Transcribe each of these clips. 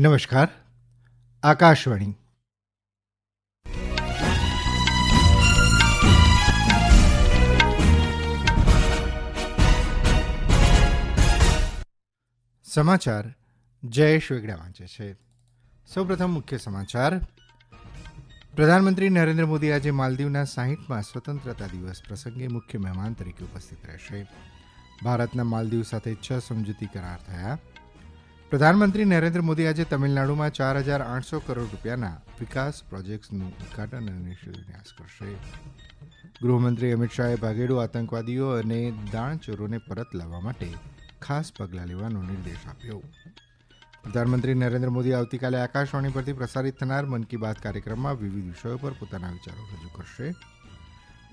નમસ્કાર, આકાશવાણી. સમાચાર જયેશ વેગડા વાંચે છે. સૌપ્રથમ મુખ્ય સમાચાર. પ્રધાનમંત્રી નરેન્દ્ર મોદી આજે માલદીવના સાહીઠમાં સ્વતંત્રતા દિવસ પ્રસંગે મુખ્ય મહેમાન તરીકે ઉપસ્થિત રહેશે. ભારતના માલદીવ સાથે છ સમજૂતી કરાર થયા. પ્રધાનમંત્રી નરેન્દ્ર મોદી આજે તમિલનાડુમાં ચાર હજાર આઠસો કરોડ રૂપિયાના વિકાસ પ્રોજેક્ટ્સનું ઉદઘાટન અને શિલાન્યાસ કરશે. ગૃહમંત્રી અમિત શાહે ભાગેડુ આતંકવાદીઓ અને દાણચોરોને પરત લાવવા માટે ખાસ પગલાં લેવાનો નિર્દેશ આપ્યો. પ્રધાનમંત્રી નરેન્દ્ર મોદી આવતીકાલે આકાશવાણી પરથી પ્રસારિત થનાર મન કી બાત કાર્યક્રમમાં વિવિધ વિષયો પર પોતાના વિચારો રજૂ કરશે.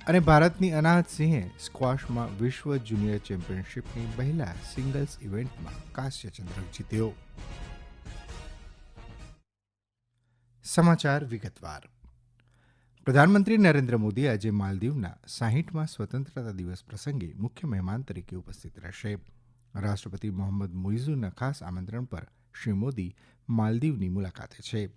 અને ભારતની અનાહત સિંહે સ્ક્વોશમાં વિશ્વ જુનિયર ચેમ્પિયનશિપની મહિલા સિંગલ્સ ઇવેન્ટમાં કાંસ્ય ચંદ્રક જીત્યો. સમાચાર વિગતવાર. પ્રધાનમંત્રી નરેન્દ્ર મોદી આજે માલદીવના સાહીઠમાં સ્વતંત્રતા દિવસ પ્રસંગે મુખ્ય મહેમાન તરીકે ઉપસ્થિત રહેશે. રાષ્ટ્રપતિ મોહમ્મદ મુઇઝુના ખાસ આમંત્રણ પર શ્રી મોદી માલદીવની મુલાકાતે છે.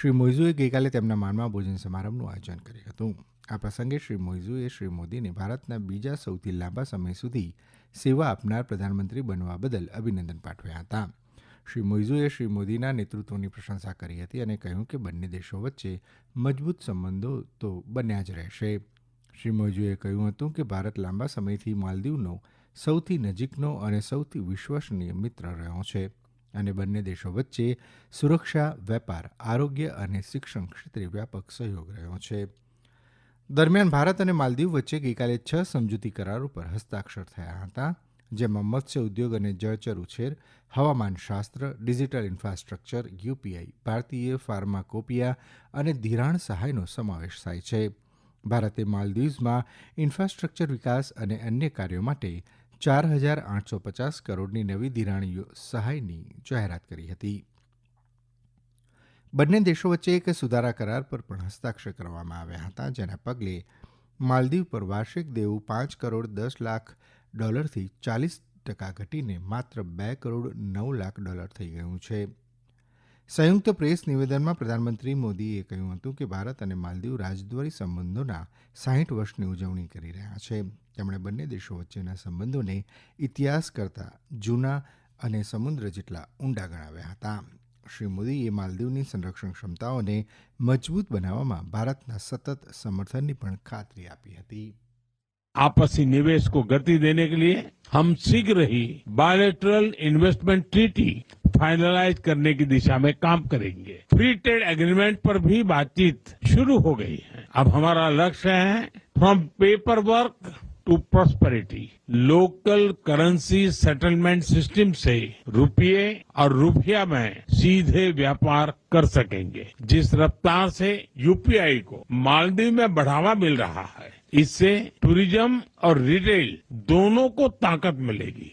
શ્રી મોઇઝુએ ગઈકાલે તેમના માનમાં ભોજન સમારંભનું આયોજન કર્યું હતું. આ પ્રસંગે શ્રી મોઇઝુએ શ્રી મોદીને ભારતના બીજા સૌથી લાંબા સમય સુધી સેવા આપનાર પ્રધાનમંત્રી બનવા બદલ અભિનંદન પાઠવ્યા હતા. શ્રી મોઇઝુએ શ્રી મોદીના નેતૃત્વની પ્રશંસા કરી હતી અને કહ્યું કે બંને દેશો વચ્ચે મજબૂત સંબંધો તો બન્યા જ રહેશે. શ્રી મોઇઝુએ કહ્યું હતું કે ભારત લાંબા સમયથી માલદીવનો સૌથી નજીકનો અને સૌથી વિશ્વસનીય મિત્ર રહ્યો છે અને બંને દેશો વચ્ચે સુરક્ષા, વેપાર, આરોગ્ય અને શિક્ષણ ક્ષેત્રે વ્યાપક સહયોગ રહ્યો છે. દરમિયાન ભારત અને માલદીવ વચ્ચે ગઈકાલે છ સમજૂતી કરાર ઉપર હસ્તાક્ષર થયા હતા, જેમાં મત્સ્ય ઉદ્યોગ અને જળચર ઉછેર, હવામાન શાસ્ત્ર, ડિજિટલ ઇન્ફ્રાસ્ટ્રક્ચર, યુપીઆઈ, ભારતીય ફાર્માકોપિયા અને ધિરાણ સહાયનો સમાવેશ થાય છે. ભારતે માલદીવ્સમાં ઇન્ફ્રાસ્ટ્રક્ચર વિકાસ અને અન્ય કાર્યો માટે ચાર હજાર આઠસો પચાસ કરોડની નવી ધિરાણ સહાયની જાહેરાત કરી હતી. બંને દેશો વચ્ચે એક સુધારા કરાર પર પણ હસ્તાક્ષર કરવામાં આવ્યા હતા, જેના પગલે માલદીવ પર વાર્ષિક દેવું પાંચ કરોડ દસ લાખ ડોલરથી ચાલીસ ટકા ઘટીને માત્ર બે કરોડ નવ લાખ ડોલર થઈ ગયું છે. સંયુક્ત પ્રેસ નિવેદનમાં પ્રધાનમંત્રી મોદીએ કહ્યું હતું કે ભારત અને માલદીવ રાજદ્વારી સંબંધોના સાહીઠ વર્ષની ઉજવણી કરી રહ્યા છે. તેમણે બંને દેશો વચ્ચેના સંબંધોને ઇતિહાસ કરતાં જૂના અને સમુદ્ર જેટલા ઊંડા ગણાવ્યા હતા. શ્રી મોદીએ માલદીવની સંરક્ષણ ક્ષમતાઓને મજબૂત બનાવવામાં ભારતના સતત સમર્થનની પણ ખાતરી આપી હતી आपसी निवेश को गति देने के लिए हम शीघ्र ही बायोलेटरल इन्वेस्टमेंट ट्रीटी फाइनलाइज करने की दिशा में काम करेंगे फ्री ट्रेड एग्रीमेंट पर भी बातचीत शुरू हो गई है अब हमारा लक्ष्य है from paper work to prosperity local currency settlement system से रुपये और रुपया में सीधे व्यापार कर सकेंगे। जिस रफ्तार से यूपीआई को मालदीव में बढ़ावा मिल रहा है, इससे टूरिज़्म और रिटेल दोनों को ताकत मिलेगी।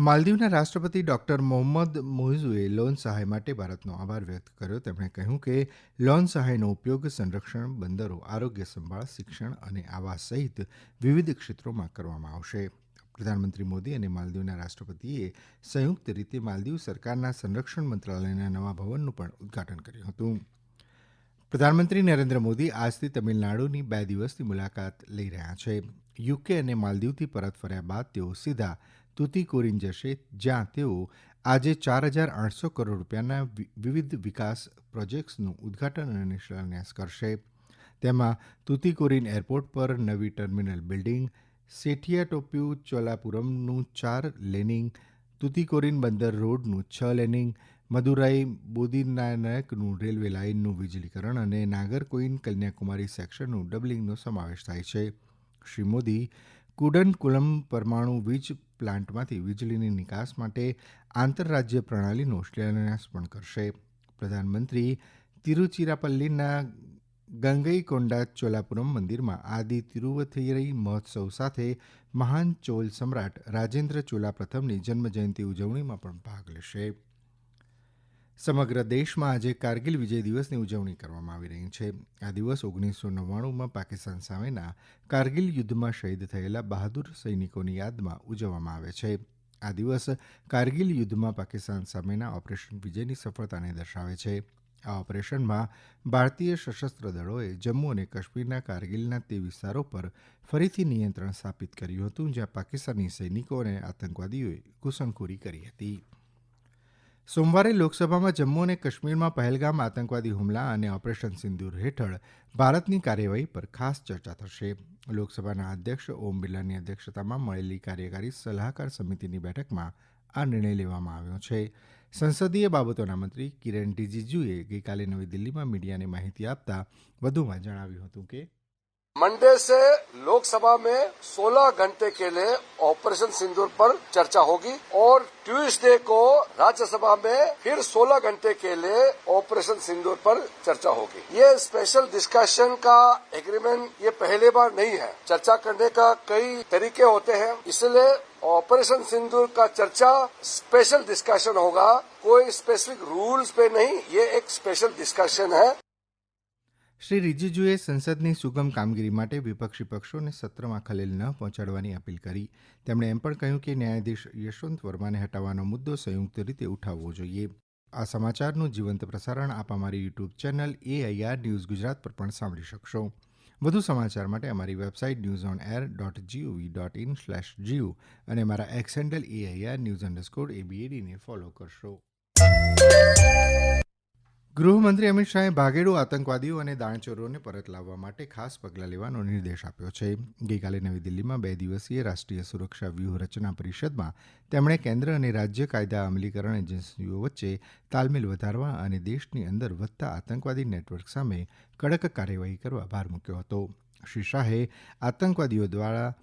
માલદીવના રાષ્ટ્રપતિ ડોક્ટર મોહમ્મદ મોઇઝુએ લોન સહાય માટે ભારતનો આભાર વ્યક્ત કર્યો. તેમણે કહ્યું કે લોન સહાયનો ઉપયોગ સંરક્ષણ, બંદરો, આરોગ્ય સંભાળ, શિક્ષણ અને આવાસ સહિત વિવિધ ક્ષેત્રોમાં કરવામાં આવશે. પ્રધાનમંત્રી મોદી અને માલદીવના રાષ્ટ્રપતિએ સંયુક્ત રીતે માલદીવ સરકારના સંરક્ષણ મંત્રાલયના નવા ભવનનું પણ ઉદઘાટન કર્યું હતું. પ્રધાનમંત્રી નરેન્દ્ર મોદી આજથી તમિલનાડુની બે દિવસની મુલાકાત લઈ રહ્યા છે. યુકે અને માલદીવથી પરત ફર્યા બાદ તેઓ સીધા તુતીકોરીન જશે, જ્યાં તેઓ આજે ચાર હજાર આઠસો કરોડ રૂપિયાના વિવિધ વિકાસ પ્રોજેક્ટ્સનું ઉદઘાટન અને શિલાન્યાસ કરશે. તેમાં તુતીકોરીન એરપોર્ટ પર નવી ટર્મિનલ બિલ્ડિંગ, સેઠિયા ટોપ્યુ ચોલાપુરમનું ચાર લેનિંગ તુતીકોરીન બંદર રોડનું છ લેનિંગ, મદુરાઈ બોદિનાયકનું રેલવે લાઇનનું વીજળીકરણ અને નાગરકોઇન કન્યાકુમારી સેક્શનનું ડબલિંગનો સમાવેશ થાય છે. શ્રી મોદી કુડનકુલમ પરમાણુ વીજ પ્લાન્ટમાંથી વીજળીની નિકાસ માટે આંતરરાજ્ય પ્રણાલીનો શિલાન્યાસ પણ કરશે. પ્રધાનમંત્રી તિરુચિરાપલ્લીના ગંગઈકોંડા ચોલાપુરમ મંદિરમાં આદિ તિરુવથિરઈ મહોત્સવ સાથે મહાન ચોલ સમ્રાટ રાજેન્દ્ર ચોલા પ્રથમની જન્મજયંતિ ઉજવણીમાં પણ ભાગ લેશે. સમગ્ર દેશમાં આજે કારગિલ વિજય દિવસની ઉજવણી કરવામાં આવી રહી છે. આ દિવસ ઓગણીસો નવ્વાણુંમાં પાકિસ્તાન સામેના કારગિલ યુદ્ધમાં શહીદ થયેલા બહાદુર સૈનિકોની યાદમાં ઉજવવામાં આવે છે. આ દિવસ કારગિલ યુદ્ધમાં પાકિસ્તાન સામેના ઓપરેશન વિજયની સફળતાને દર્શાવે છે. આ ઓપરેશનમાં ભારતીય સશસ્ત્ર દળોએ જમ્મુ અને કાશ્મીરના કારગિલના તે વિસ્તારો પર ફરીથી નિયંત્રણ સ્થાપિત કર્યું હતું, જ્યાં પાકિસ્તાની સૈનિકો અને આતંકવાદીઓએ ઘૂસણખોરી કરી હતી. સોમવારે લોકસભામાં જમ્મુ અને કાશ્મીરમાં પહેલગામ આતંકવાદી હુમલા અને ઓપરેશન સિંદૂર હેઠળ ભારતની કાર્યવાહી પર ખાસ ચર્ચા થશે. લોકસભાના અધ્યક્ષ ઓમ બિરલાની અધ્યક્ષતામાં મળેલી કાર્યકારી સલાહકાર સમિતિની બેઠકમાં આ નિર્ણય લેવામાં આવ્યો છે. સંસદીય બાબતોના મંત્રી કિરેન રિજિજુએ ગઈકાલે નવી દિલ્હીમાં મીડિયાને માહિતી આપતા વધુમાં જણાવ્યું હતું કે मंडे से लोकसभा में 16 घंटे के लिए ऑपरेशन सिंदूर पर चर्चा होगी और ट्यूसडे को राज्यसभा में फिर 16 घंटे के लिए ऑपरेशन सिंदूर पर चर्चा होगी। ये स्पेशल डिस्कशन का एग्रीमेंट ये पहले बार नहीं है। चर्चा करने का कई तरीके होते हैं। इसलिए ऑपरेशन सिंदूर का चर्चा स्पेशल डिस्कशन होगा। कोई स्पेसिफिक रूल्स पे नहीं। ये एक स्पेशल डिस्कशन है। શ્રી રીજીજુએ સંસદની સુગમ કામગીરી માટે વિપક્ષી પક્ષોને સત્રમાં ખલેલ ન પહોંચાડવાની અપીલ કરી. તેમણે એમ પણ કહ્યું કે ન્યાયાધીશ યશવંત વર્માને હટાવવાનો મુદ્દો સંયુક્ત રીતે ઉઠાવવો જોઈએ. આ સમાચારનું જીવંત પ્રસારણ આપ અમારી YouTube channel AIR news Gujarat પર પણ સાંભળી શકશો. વધુ સમાચાર માટે અમારી website news on air dot G O V dot in slash G O અને મારા X handle AIR news underscore એબીએડીને follow કરશો. ગૃહમંત્રી અમિત શાહે ભાગેડુ આતંકવાદીઓ અને દાણચોરોને પરત લાવવા માટે ખાસ પગલાં લેવાનો નિર્દેશ આપ્યો છે. ગઈકાલે નવી દિલ્હીમાં બે દિવસીય રાષ્ટ્રીય સુરક્ષા વ્યૂહરચના પરિષદમાં તેમણે કેન્દ્ર અને રાજ્ય કાયદા અમલીકરણ એજન્સીઓ વચ્ચે તાલમેલ વધારવા અને દેશની અંદર વધતા આતંકવાદી નેટવર્ક સામે કડક કાર્યવાહી કરવા ભાર મૂક્યો હતો. શ્રી શાહે આતંકવાદીઓ દ્વારા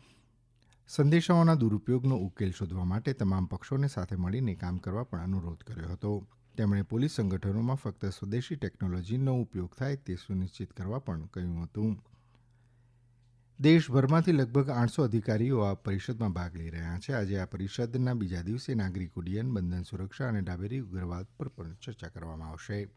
સંદેશાઓના દુરુપયોગનો ઉકેલ શોધવા માટે તમામ પક્ષોને સાથે મળીને કામ કરવા પણ અનુરોધ કર્યો હતો. તેમણે પોલીસ સંગઠનોમાં ફક્ત સ્વદેશી ટેકનોલોજીનો ઉપયોગ થાય તે સુનિશ્ચિત કરવા પણ કહ્યું હતું. દેશભરમાંથી લગભગ આઠસો અધિકારીઓ આ પરિષદમાં ભાગ લઈ રહ્યા છે. આજે આ પરિષદના બીજા દિવસે નાગરિક ઉડ્ડયન, બંધન સુરક્ષા અને ડાબેરી ઉગ્રવાદ પર પણ ચર્ચા કરવામાં આવશે.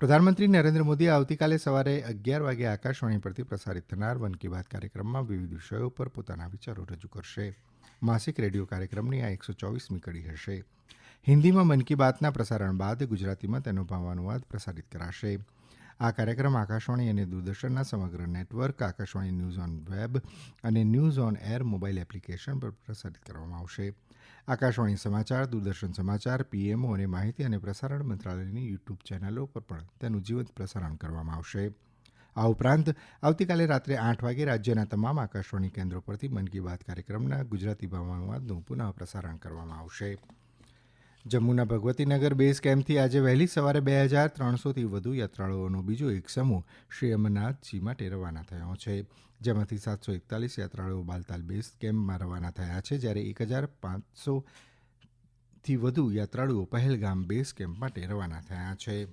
પ્રધાનમંત્રી નરેન્દ્ર મોદી આવતીકાલે સવારે અગિયાર વાગે આકાશવાણી પરથી પ્રસારિત થનાર મન કી બાત કાર્યક્રમમાં વિવિધ વિષયો પર પોતાના વિચારો રજૂ કરશે. માસિક રેડિયો કાર્યક્રમની આ એકસો ચોવીસમી કડી હશે. હિન્દીમાં મન કી બાતના પ્રસારણ બાદ ગુજરાતીમાં તેનો ભાવાનુવાદ પ્રસારિત કરાશે. આ કાર્યક્રમ આકાશવાણી અને દૂરદર્શનના સમગ્ર network, Akashvani news on web અને news on air mobile application પર પ્રસારિત કરવામાં આવશે. આકાશવાણી સમાચાર, દૂરદર્શન સમાચાર, પીએમઓ અને માહિતી અને પ્રસારણ મંત્રાલયની યુટ્યુબ ચેનલો પર પણ તેનું જીવંત પ્રસારણ કરવામાં આવશે. આ ઉપરાંત, આવતીકાલે રાત્રે આઠ વાગે રાજ્યના તમામ આકાશવાણી કેન્દ્રો પરથી મન કી બાત કાર્યક્રમના ગુજરાતી ભાવાનુવાદનું પુનઃ પ્રસારણ કરવામાં આવશે. જમ્મુના ભગવતીનગર બેઝ કેમ્પથી આજે વહેલી સવારે બે હજાર ત્રણસોથી વધુ યાત્રાળુઓનો બીજો એક સમૂહ શ્રી અમરનાથજી માટે રવાના થયો છે. જેમાંથી સાતસો એકતાલીસ યાત્રાળુઓ બાલતાલ બેઝ કેમ્પમાં રવાના થયા છે, જ્યારે એક હજાર પાંચસોથી વધુ યાત્રાળુઓ પહેલગામ બેઝ કેમ્પ માટે રવાના થયા છે.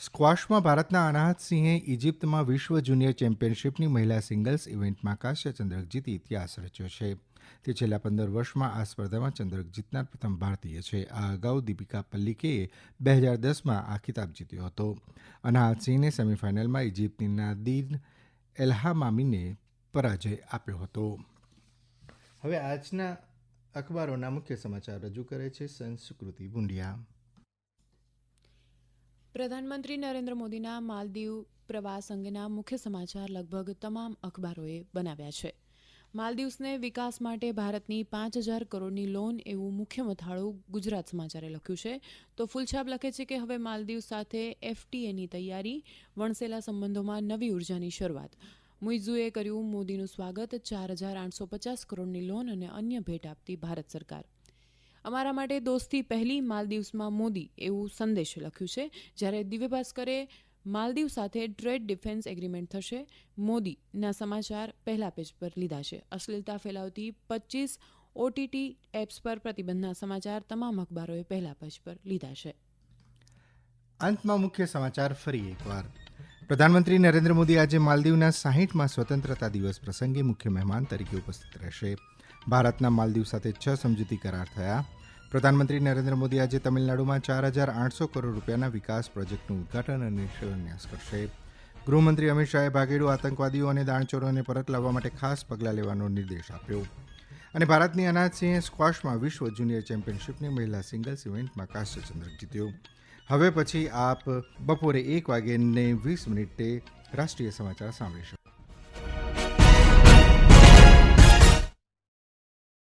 સ્ક્વોશમાં ભારતના અનાહતસિંહે ઇજિપ્તમાં વિશ્વ જુનિયર ચેમ્પિયનશિપની મહિલા સિંગલ્સ ઇવેન્ટમાં કાંસ્ય ચંદ્રક જીતી ઇતિહાસ રચ્યો છે. તે છેલ્લા પંદર વર્ષમાં આ સ્પર્ધામાં ચંદ્રક જીતનાર પ્રથમ ભારતીય છે. આ અગાઉ દીપિકા પલ્લિકેએ બે હજાર દસમાં આ ખિતાબ જીત્યો હતો. અનાહતસિંહને સેમીફાઇનલમાં ઇજિપ્તની નાદીન એલ્હામામીને પરાજય આપ્યો હતો. હવે આજના અખબારોના મુખ્ય સમાચાર રજૂ કરે છે સંસ્કૃતિ ભૂંડિયા. પ્રધાનમંત્રી નરેન્દ્ર મોદીના માલદીવ પ્રવાસ અંગેના મુખ્ય સમાચાર લગભગ તમામ અખબારોએ બનાવ્યા છે. માલદીવ્સને વિકાસ માટે ભારતની પાંચ હજાર કરોડની લોન એવું મુખ્ય મથાળું ગુજરાત સમાચારે લખ્યું છે. તો ફૂલછાપ લખે છે કે હવે માલદીવ સાથે એફટીએની તૈયારી, વણસેલા સંબંધોમાં નવી ઉર્જાની શરૂઆત. મુઇઝુએ કર્યું મોદીનું સ્વાગત, ચાર હજાર આઠસો પચાસ કરોડની લોન અને અન્ય ભેટ આપતી ભારત સરકાર. અમારા માટે દોસ્તી પહેલી માલદીવ્સમાં મોદી એવું સંદેશ લખ્યું છે. જ્યારે દિવ્ય ભાસ્કરે માલદીવ સાથે ટ્રેડ ડિફેન્સ એગ્રીમેન્ટ થશે. મોદીના સમાચાર પહેલા પેજ પર લીધા છે અશ્લીલતા ફેલાવતી પચીસ ઓટીટી એપ્સ પર પ્રતિબંધના સમાચાર તમામ અખબારોએ પહેલા પેજ પર લીધા છે અંતમાં મુખ્ય સમાચાર ફરી એકવાર. પ્રધાનમંત્રી નરેન્દ્ર મોદી આજે માલદીવના સાહીઠમાં સ્વતંત્રતા દિવસ પ્રસંગે મુખ્ય મહેમાન તરીકે ઉપસ્થિત રહેશે. ભારતના માલદીવ સાથે છ સમજૂતી કરાર થયા. પ્રધાનમંત્રી નરેન્દ્ર મોદી આજે તમિલનાડુમાં ચાર હજાર આઠસો કરોડ રૂપિયાના વિકાસ પ્રોજેક્ટનું ઉદઘાટન અને શિલાન્યાસ કરશે. ગૃહમંત્રી અમિત શાહે ભાગેડુ આતંકવાદીઓ અને દાણચોરોને પરત લાવવા માટે ખાસ પગલાં લેવાનો નિર્દેશ આપ્યો. અને ભારતની અનાજસિંહે સ્ક્વોશમાં વિશ્વ જુનિયર ચેમ્પિયનશિપની મહિલા સિંગલ્સ ઇવેન્ટમાં કાંસ્ય ચંદ્રક જીત્યો. હવે પછી આપ બપોરે એક વાગ્યે વીસ મિનિટે રાષ્ટ્રીય સમાચાર સાંભળીશું